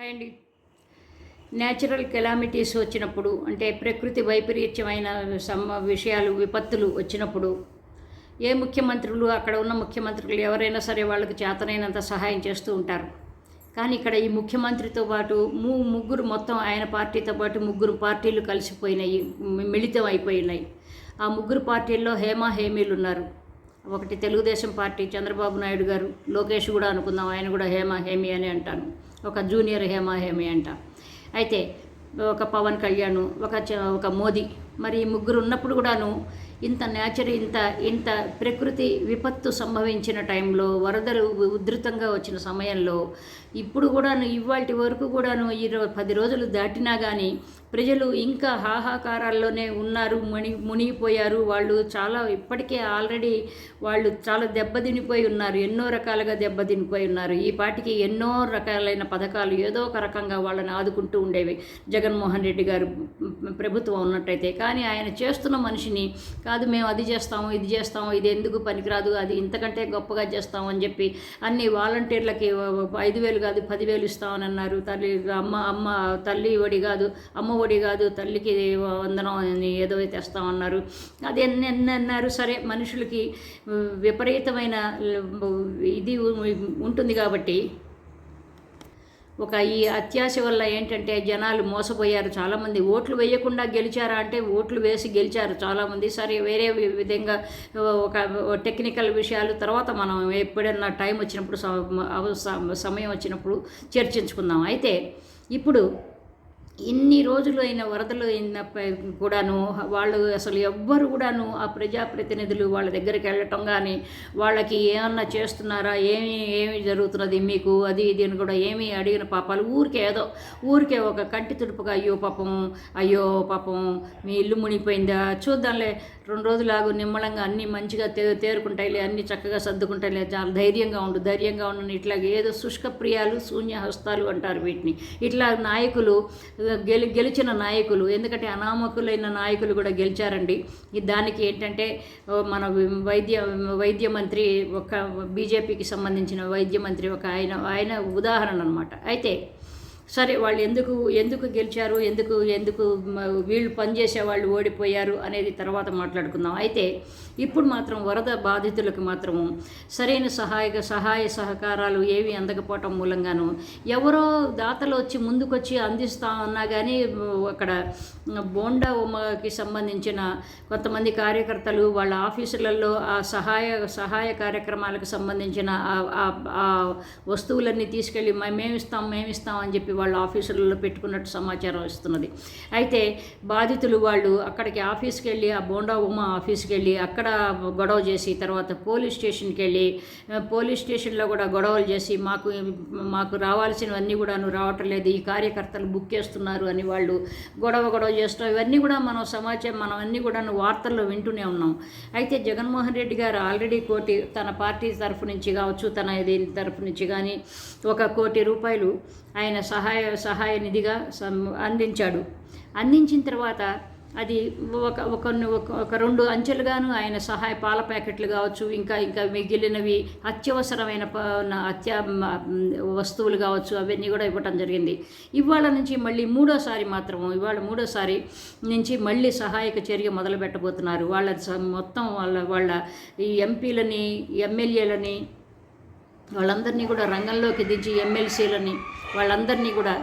Hi అండి. Natural calamities వచ్చినప్పుడు అంటే ప్రకృతి వైపరీత్యమైన సమ విషయాలు విపత్తులు వచ్చినప్పుడు ఏ ముఖ్యమంత్రులు అక్కడ ఉన్న ముఖ్యమంత్రులు ఎవరైనా సరే వాళ్ళకి చేతనైనంత సహాయం చేస్తూ ఉంటారు. కానీ ఇక్కడ ఈ ముఖ్యమంత్రితో పాటు ము ముగ్గురు మొత్తం ఆయన పార్టీతో పాటు ముగ్గురు పార్టీలు కలిసిపోయినాయి మిళితం అయిపోయినాయి. ఆ ముగ్గురు పార్టీల్లో హేమా హేమీలు ఉన్నారు. ఒకటి తెలుగుదేశం పార్టీ చంద్రబాబు నాయుడు గారు లోకేష్ కూడా అనుకుందాం ఆయన కూడా హేమ హేమి అని అంటాను. ఒక జూనియర్ హేమ హేమి అంట. అయితే ఒక పవన్ కళ్యాణ్ ఒక చ- ఒక మోదీ మరి ఈ ముగ్గురు ఉన్నప్పుడు కూడాను ఇంత నేచర్ ఇంత ఇంత ప్రకృతి విపత్తు సంభవించిన టైంలో వరదలు ఉధృతంగా వచ్చిన సమయంలో ఇప్పుడు కూడాను ఇవాటి వరకు కూడాను ఈ పది రోజులు దాటినా కానీ ప్రజలు ఇంకా హాహాకారాల్లోనే ఉన్నారు ముని మునిగిపోయారు. వాళ్ళు చాలా ఇప్పటికే ఆల్రెడీ వాళ్ళు చాలా దెబ్బతినిపోయి ఉన్నారు. ఎన్నో రకాలుగా దెబ్బతినిపోయి ఉన్నారు. ఈ పాటికి ఎన్నో రకాలైన పథకాలు ఏదో ఒక రకంగా వాళ్ళని ఆదుకుంటూ ఉండేవి. జగన్మోహన్ రెడ్డి గారు ప్రభుత్వం ఉన్నట్టయితే. కానీ ఆయన చేస్తున్న మనిషిని కాదు మేము అది చేస్తాము ఇది చేస్తాము ఇది ఎందుకు పనికిరాదు అది ఇంతకంటే గొప్పగా చేస్తాము అని చెప్పి అన్ని వాలంటీర్లకి ఐదు వేలు కాదు పదివేలు ఇస్తామని అన్నారు. తల్లి అమ్మ అమ్మ తల్లి ఒడి కాదు అమ్మ ఒడి కాదు తల్లికి వందనం అని ఏదో తెస్తామన్నారు అది ఎన్ని ఎన్ని అన్నారు సరే మనుషులకి విపరీతమైన ఇది ఉంటుంది కాబట్టి ఒక ఈ అత్యాశ వల్ల ఏంటంటే జనాలు మోసపోయారు. చాలామంది ఓట్లు వేయకుండా గెలిచారా అంటే ఓట్లు వేసి గెలిచారు చాలామంది. సరే వేరే విధంగా ఒక టెక్నికల్ విషయాలు తర్వాత మనం ఎప్పుడన్నా టైం వచ్చినప్పుడు సమయం వచ్చినప్పుడు చర్చించుకుందాం. అయితే ఇప్పుడు ఇన్ని రోజులు అయిన వరదలు అయిన ప- కూడాను వాళ్ళు అసలు ఎవ్వరు కూడాను ఆ ప్రజాప్రతినిధులు వాళ్ళ దగ్గరికి వెళ్ళటం కానీ వాళ్ళకి ఏమన్నా చేస్తున్నారా ఏమి ఏమి జరుగుతున్నది మీకు అది ఇది అని కూడా ఏమి అడిగిన పాపాలు ఊరికే ఏదో ఊరికే ఒక కంటి తుడుపుగా అయ్యో పాపం అయ్యో పాపం మీ ఇల్లు మునిగిపోయిందా చూద్దాంలే రెండు రోజులు ఆగు నిమ్మలంగా అన్నీ మంచిగా తే తేరుకుంటాయిలే అన్నీ చక్కగా సర్దుకుంటాయిలే చాలా ధైర్యంగా ఉండు ధైర్యంగా ఉండు ఇట్లా ఏదో శుష్క ప్రియాలు శూన్య హస్తాలు అంటారు వీటిని. ఇట్లా నాయకులు గెలి గెలిచిన నాయకులు ఎందుకంటే అనామకులైన నాయకులు కూడా గెలిచారండి. ఈ దానికి ఏంటంటే మన వైద్య వైద్య మంత్రి ఒక బీజేపీకి సంబంధించిన వైద్య మంత్రి ఒక ఆయన ఆయన ఉదాహరణ అనమాట అయితే సరే వాళ్ళు ఎందుకు ఎందుకు గెలిచారు ఎందుకు ఎందుకు వీళ్ళు పనిచేసే వాళ్ళు ఓడిపోయారు అనేది తర్వాత మాట్లాడుకుందాం. అయితే ఇప్పుడు మాత్రం వరద బాధితులకు మాత్రం సరైన సహాయక సహాయ సహకారాలు ఏవి అందకపోవటం మూలంగాను ఎవరో దాతలు వచ్చి ముందుకొచ్చి అందిస్తా ఉన్నా కానీ అక్కడ బోండా ఉమ్మకి సంబంధించిన కొంతమంది కార్యకర్తలు వాళ్ళ ఆఫీసులలో ఆ సహాయ సహాయ కార్యక్రమాలకు సంబంధించిన ఆ- వస్తువులన్నీ తీసుకెళ్ళి మేమిస్తాం మేమిస్తాం అని చెప్పి వాళ్ళ ఆఫీసులలో పెట్టుకున్నట్టు సమాచారం ఇస్తున్నది. అయితే బాధితులు వాళ్ళు అక్కడికి ఆఫీస్కి వెళ్ళి ఆ బోండా ఉమా ఆఫీస్కి వెళ్ళి అక్కడ గొడవ చేసి తర్వాత పోలీస్ స్టేషన్కి వెళ్ళి పోలీస్ స్టేషన్లో కూడా గొడవలు చేసి మాకు మాకు రావాల్సినవన్నీ కూడాను రావటం లేదు ఈ కార్యకర్తలు బుక్ చేస్తున్నారు అని వాళ్ళు గొడవ గొడవ చేస్తాం ఇవన్నీ కూడా మనం సమాచారం మనం అన్నీ కూడా వార్తల్లో వింటూనే ఉన్నాం. అయితే జగన్మోహన్ రెడ్డి గారు ఆల్రెడీ కోటి తన పార్టీ తరఫు నుంచి కావచ్చు తన దీని తరఫు నుంచి కానీ ఒక కోటి రూపాయలు ఆయన సహాయ సహాయ నిధిగా సం- అందించాడు. అందించిన తర్వాత అది ఒక ఒక ఒక- రెండు అంచెలుగాను ఆయన సహాయ పాల ప్యాకెట్లు కావచ్చు ఇంకా ఇంకా మిగిలినవి అత్యవసరమైన అత్య వస్తువులు కావచ్చు అవన్నీ కూడా ఇవ్వటం జరిగింది. ఇవాళ నుంచి మళ్ళీ మూడోసారి మాత్రం ఇవాళ మూడోసారి నుంచి మళ్ళీ సహాయక చర్య మొదలు పెట్టబోతున్నారు వాళ్ళ స- మొత్తం వాళ్ళ వాళ్ళ ఈ ఎంపీలని ఎమ్మెల్యేలని వాళ్ళందరినీ కూడా రంగంలోకి దించి ఎమ్మెల్సీలని వాళ్ళందరినీ కూడా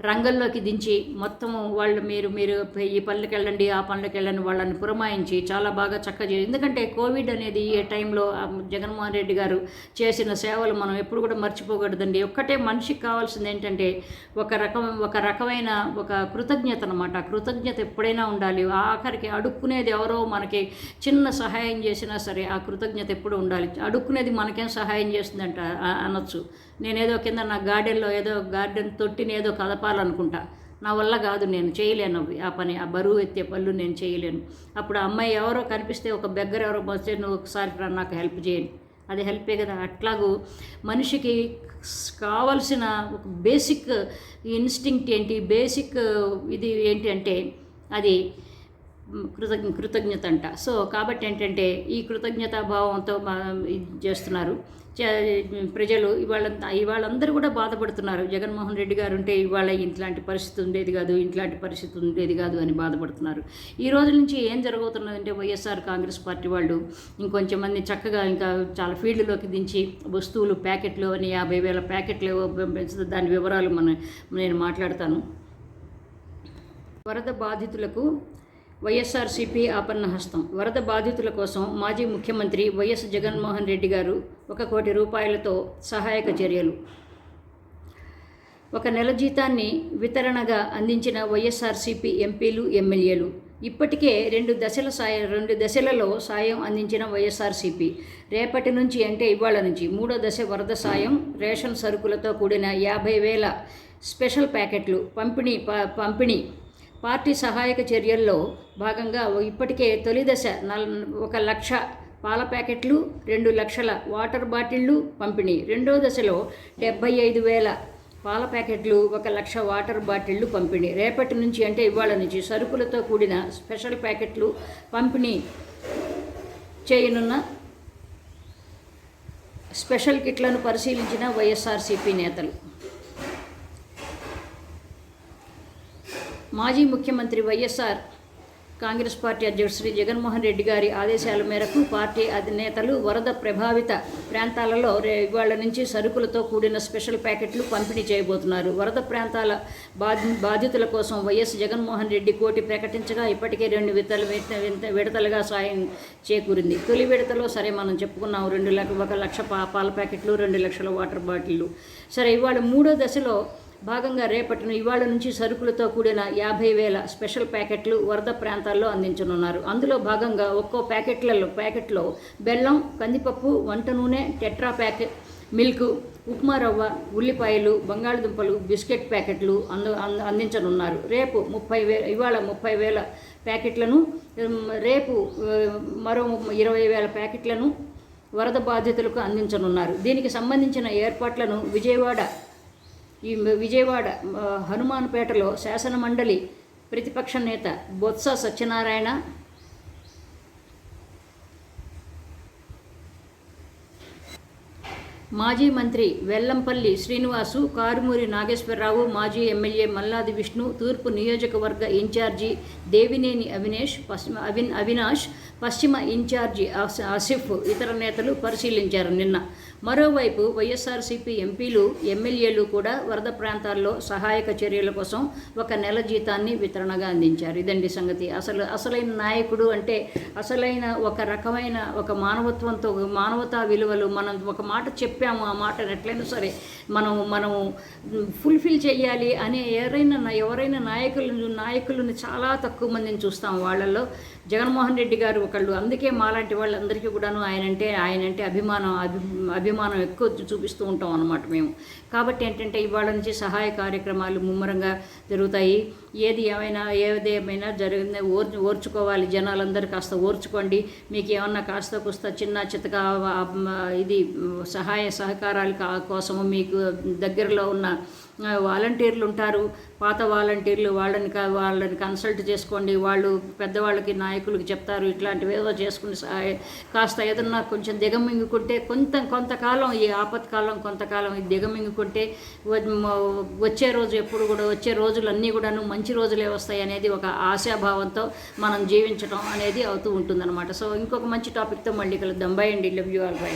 రంగంలోకి దించి మొత్తం వాళ్ళు మీరు మీరు ఈ పనులకు వెళ్ళండి ఆ పనులకు వెళ్ళండి వాళ్ళని పురమాయించి చాలా బాగా చక్కగా చేయాలి ఎందుకంటే కోవిడ్ అనేది ఈ టైంలో జగన్మోహన్ రెడ్డి గారు చేసిన సేవలు మనం ఎప్పుడు కూడా మర్చిపోకూడదండి. ఒక్కటే మనిషికి కావాల్సింది ఏంటంటే ఒక రకం ఒక రకమైన ఒక కృతజ్ఞత అనమాట కృతజ్ఞత ఎప్పుడైనా ఉండాలి. ఆఖరికి అడుక్కునేది ఎవరో మనకి చిన్న సహాయం చేసినా సరే ఆ కృతజ్ఞత ఎప్పుడు ఉండాలి. అడుక్కునేది మనకేం సహాయం చేస్తుందంట ఆ- అనొచ్చు. నేనేదో కింద నా గార్డెన్లో ఏదో గార్డెన్ తొట్టిని ఏదో చెప్పాలనుకుంటా నా వల్ల కాదు నేను చేయలేను ఆ పని ఆ బరువు ఎత్తే పళ్ళు నేను చేయలేను. అప్పుడు ఆ అమ్మాయి ఎవరో కనిపిస్తే ఒక బెగ్గర ఎవరో వస్తే నువ్వు ఒకసారి రా నాకు హెల్ప్ చేయండి. అది హెల్పే కదా. అట్లాగూ మనిషికి కావలసిన ఒక బేసిక్ ఇన్స్టింక్ట్ ఏంటి బేసిక్ ఇది ఏంటి అంటే అది కృతజ్ఞ కృతజ్ఞత అంట. సో కాబట్టి ఏంటంటే ఈ కృతజ్ఞతా భావంతో మా ఇది చేస్తున్నారు. ప్రజలు ఇవాళ ఇవాళందరూ కూడా బాధపడుతున్నారు. జగన్మోహన్ రెడ్డి గారు ఉంటే ఇవాళ ఇట్లాంటి పరిస్థితి ఉండేది కాదు ఇట్లాంటి పరిస్థితి ఉండేది కాదు అని బాధపడుతున్నారు. ఈ రోజు నుంచి ఏం జరగబోతున్నదంటే వైఎస్ఆర్ కాంగ్రెస్ పార్టీ వాళ్ళు ఇంకొంచెం మంది చక్కగా ఇంకా చాలా ఫీల్డ్లోకి దించి వస్తువులు ప్యాకెట్లు అని యాభై వేల ప్యాకెట్లు దాని వివరాలు మన నేను మాట్లాడతాను. వరద బాధితులకు వైఎస్ఆర్సీపీ ఆపన్న హస్తం. వరద బాధితుల కోసం మాజీ ముఖ్యమంత్రి వైఎస్ జగన్మోహన్ రెడ్డి గారు ఒక కోటి రూపాయలతో సహాయక చర్యలు. ఒక నెల జీతాన్ని వితరణగా అందించిన వైఎస్ఆర్సీపీ ఎంపీలు ఎమ్మెల్యేలు. ఇప్పటికే రెండు దశల సాయం రెండు దశలలో సాయం అందించిన వైఎస్ఆర్సీపీ. రేపటి నుంచి అంటే ఇవాళ నుంచి మూడో దశ వరద సాయం రేషన్ సరుకులతో కూడిన యాభై వేల స్పెషల్ ప్యాకెట్లు పంపిణీ ప- పంపిణీ పార్టీ సహాయక చర్యల్లో భాగంగా ఇప్పటికే తొలి దశ నల్ ఒక లక్ష పాల ప్యాకెట్లు రెండు లక్షల వాటర్ బాటిళ్ళు పంపిణీ. రెండో దశలో డెబ్బై ఐదు వేల పాల ప్యాకెట్లు ఒక లక్ష వాటర్ బాటిళ్ళు పంపిణీ. రేపటి నుంచి అంటే ఇవాళ నుంచి సరుకులతో కూడిన స్పెషల్ ప్యాకెట్లు పంపిణీ చేయనున్న స్పెషల్ కిట్లను పరిశీలించిన వైఎస్ఆర్సీపీ నేతలు. మాజీ ముఖ్యమంత్రి వైఎస్ఆర్ కాంగ్రెస్ పార్టీ అధ్యక్షుడు శ్రీ జగన్మోహన్ రెడ్డి గారి ఆదేశాల మేరకు పార్టీ అధినేతలు వరద ప్రభావిత ప్రాంతాలలో ఇవాళ నుంచి సరుకులతో కూడిన స్పెషల్ ప్యాకెట్లు పంపిణీ చేయబోతున్నారు. వరద ప్రాంతాల బాధి బాధితుల కోసం వైఎస్ జగన్మోహన్ రెడ్డి కోటి ప్రకటించగా ఇప్పటికే రెండు విడతలు విడతలుగా సాయం చేకూరింది. తొలి విడతలో సరే మనం చెప్పుకున్నాం రెండు లక్ష ఒక లక్ష పాల ప్యాకెట్లు రెండు లక్షల వాటర్ బాటిళ్ళు. సరే ఇవాళ మూడో దశలో భాగంగా రేపటిన ఇవాళ నుంచి సరుకులతో కూడిన యాభై వేల స్పెషల్ ప్యాకెట్లు వరద ప్రాంతాల్లో అందించనున్నారు. అందులో భాగంగా ఒక్కో ప్యాకెట్లలో ప్యాకెట్లో బెల్లం కందిపప్పు వంట నూనె టెట్రా ప్యాకెట్ మిల్క్ ఉప్మా రవ్వ ఉల్లిపాయలు బంగాళదుంపలు బిస్కెట్ ప్యాకెట్లు అందు అంద- అందించనున్నారు. రేపు ముప్పై వేల ఇవాళ ముప్పై వేల ప్యాకెట్లను రేపు మరో ఇరవై వేల ప్యాకెట్లను వరద బాధితులకు అందించనున్నారు. దీనికి సంబంధించిన ఏర్పాట్లను విజయవాడ ఈ విజయవాడ హనుమాన్పేటలో శాసనమండలి ప్రతిపక్ష నేత బొత్స సత్యనారాయణ. మాజీ మంత్రి వెల్లంపల్లి శ్రీనివాసు కారుమూరి నాగేశ్వరరావు మాజీ ఎమ్మెల్యే మల్లాది విష్ణు తూర్పు నియోజకవర్గ ఇన్ఛార్జి దేవినేని అవినేష్ పశ్చిమ అవిన్ అవినాష్ పశ్చిమ ఇన్ఛార్జి ఆసిఫ్ ఇతర నేతలు పరిశీలించారు నిన్న. మరోవైపు వైఎస్ఆర్సీపీ ఎంపీలు ఎమ్మెల్యేలు కూడా వరద ప్రాంతాల్లో సహాయక చర్యల కోసం ఒక నెల జీతాన్ని వితరణగా అందించారు. ఇదండి సంగతి. అసలు అసలైన నాయకుడు అంటే అసలైన ఒక రకమైన ఒక మానవత్వంతో మానవతా విలువలు మనం ఒక మాట చెప్పాము ఆ మాట ఎట్లయినా సరే మనం మనం ఫుల్ఫిల్ చేయాలి అనే ఎవరైనా ఎవరైనా నాయకులు నాయకులను చాలా తక్కువ మందిని చూస్తాం. వాళ్ళల్లో జగన్మోహన్ రెడ్డి గారు ఒకళ్ళు. అందుకే మాలాంటి వాళ్ళందరికీ కూడాను ఆయన అంటే ఆయన అంటే అభిమానం అభి అభిమానం ఎక్కువ చూపిస్తూ ఉంటాం అనమాట మేము. కాబట్టి ఏంటంటే ఇవాళ నుంచి సహాయ కార్యక్రమాలు ముమ్మరంగా జరుగుతాయి. ఏది ఏమైనా ఏది ఏమైనా జరిగింది ఓర్ ఓర్చుకోవాలి జనాలందరూ కాస్త ఓర్చుకోండి. మీకు ఏమన్నా కాస్త కుస్త చిన్న చితక ఇది సహాయ సహకారాలు కోసము మీకు దగ్గరలో ఉన్న వాలంటీర్లు ఉంటారు. పాత వాలంటీర్లు వాళ్ళని వాళ్ళని కన్సల్ట్ చేసుకోండి. వాళ్ళు పెద్దవాళ్ళకి నాయకులకి చెప్తారు ఇట్లాంటివి ఏదో చేసుకుని సహాయ కాస్త ఏదన్నా కొంచెం దిగమింగుకుంటే కొంత కొంతకాలం ఈ ఆపత్కాలం కొంతకాలం ఇది దిగమింగుకుంటే వచ్చే రోజు ఎప్పుడు కూడా వచ్చే రోజులన్నీ కూడాను మంచి రోజులే వస్తాయి అనేది ఒక ఆశాభావంతో మనం జీవించడం అనేది అవుతూ ఉంటుందన్నమాట. సో ఇంకొక మంచి టాపిక్తో మళ్ళీ కలుద్దాం. బై అండి. Love you all by